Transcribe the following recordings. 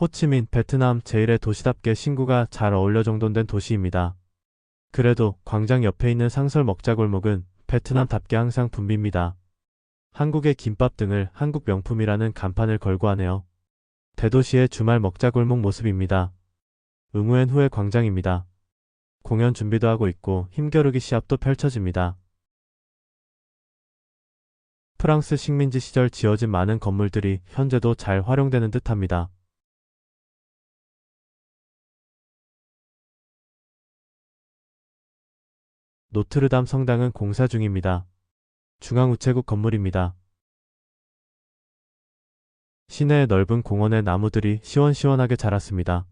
호치민, 베트남 제일의 도시답게 신구가 잘 어울려 정돈된 도시입니다. 그래도 광장 옆에 있는 상설 먹자 골목은 베트남답게 항상 붐빕니다. 한국의 김밥 등을 한국 명품이라는 간판을 걸고 하네요. 대도시의 주말 먹자 골목 모습입니다. 응우엔 후의 광장입니다. 공연 준비도 하고 있고 힘겨루기 시합도 펼쳐집니다. 프랑스 식민지 시절 지어진 많은 건물들이 현재도 잘 활용되는 듯합니다. 노트르담 성당은 공사 중입니다. 중앙 우체국 건물입니다. 시내의 넓은 공원에 나무들이 시원시원하게 자랐습니다.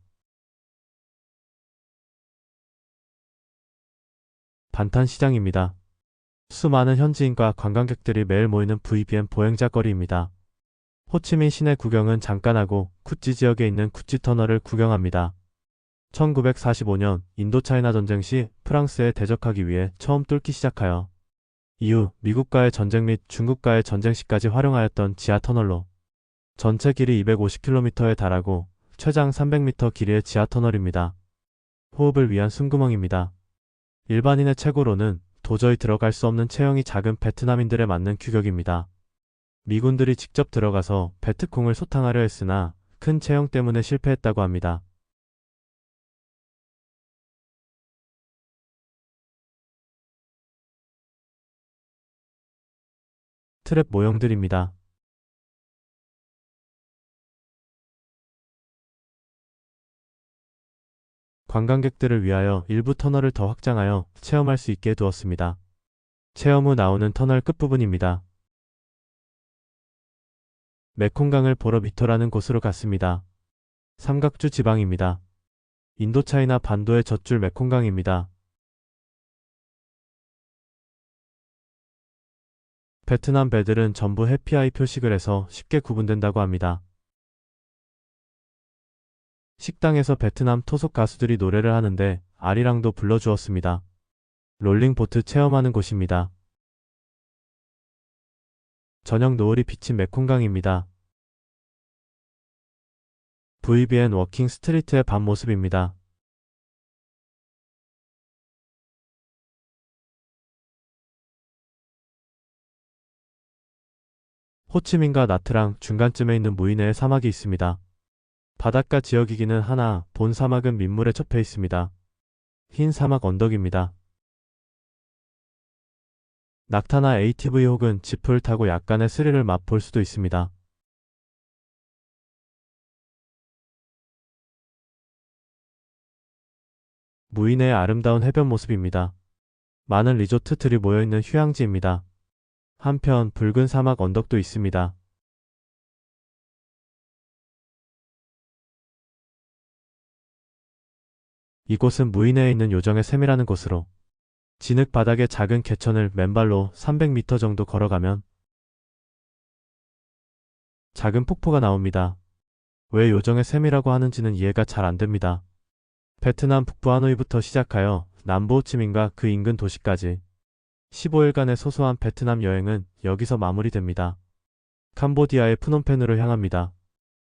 반탄시장입니다. 수많은 현지인과 관광객들이 매일 모이는 VBN 보행자 거리입니다. 호치민 시내 구경은 잠깐 하고 쿠찌 지역에 있는 쿠찌 터널을 구경합니다. 1945년 인도차이나 전쟁 시 프랑스에 대적하기 위해 처음 뚫기 시작하여 이후 미국과의 전쟁 및 중국과의 전쟁 시까지 활용하였던 지하 터널로 전체 길이 250km에 달하고 최장 300m 길이의 지하 터널입니다. 호흡을 위한 숨구멍입니다. 일반인의 최고로는 도저히 들어갈 수 없는 체형이 작은 베트남인들에 맞는 규격입니다. 미군들이 직접 들어가서 베트콩을 소탕하려 했으나 큰 체형 때문에 실패했다고 합니다. 트랩 모형들입니다. 관광객들을 위하여 일부 터널을 더 확장하여 체험할 수 있게 두었습니다. 체험 후 나오는 터널 끝부분입니다. 메콩강을 보러 미터라는 곳으로 갔습니다. 삼각주 지방입니다. 인도차이나 반도의 젖줄 메콩강입니다. 베트남 배들은 전부 해피아이 표식을 해서 쉽게 구분된다고 합니다. 식당에서 베트남 토속 가수들이 노래를 하는데 아리랑도 불러주었습니다. 롤링보트 체험하는 곳입니다. 저녁 노을이 비친 메콩강입니다. VBN 워킹 스트리트의 밤 모습입니다. 호치민과 나트랑 중간쯤에 있는 무이네에 사막이 있습니다. 바닷가 지역이기는 하나 본 사막은 민물에 접해 있습니다. 흰 사막 언덕입니다. 낙타나 ATV 혹은 지프를 타고 약간의 스릴을 맛볼 수도 있습니다. 무인의 아름다운 해변 모습입니다. 많은 리조트들이 모여있는 휴양지입니다. 한편 붉은 사막 언덕도 있습니다. 이곳은 무인해에 있는 요정의 샘이라는 곳으로 진흙 바닥에 작은 개천을 맨발로 300m 정도 걸어가면 작은 폭포가 나옵니다. 왜 요정의 샘이라고 하는지는 이해가 잘 안됩니다. 베트남 북부 하노이부터 시작하여 남부 호치민과 그 인근 도시까지 15일간의 소소한 베트남 여행은 여기서 마무리됩니다. 캄보디아의 푸놈펜으로 향합니다.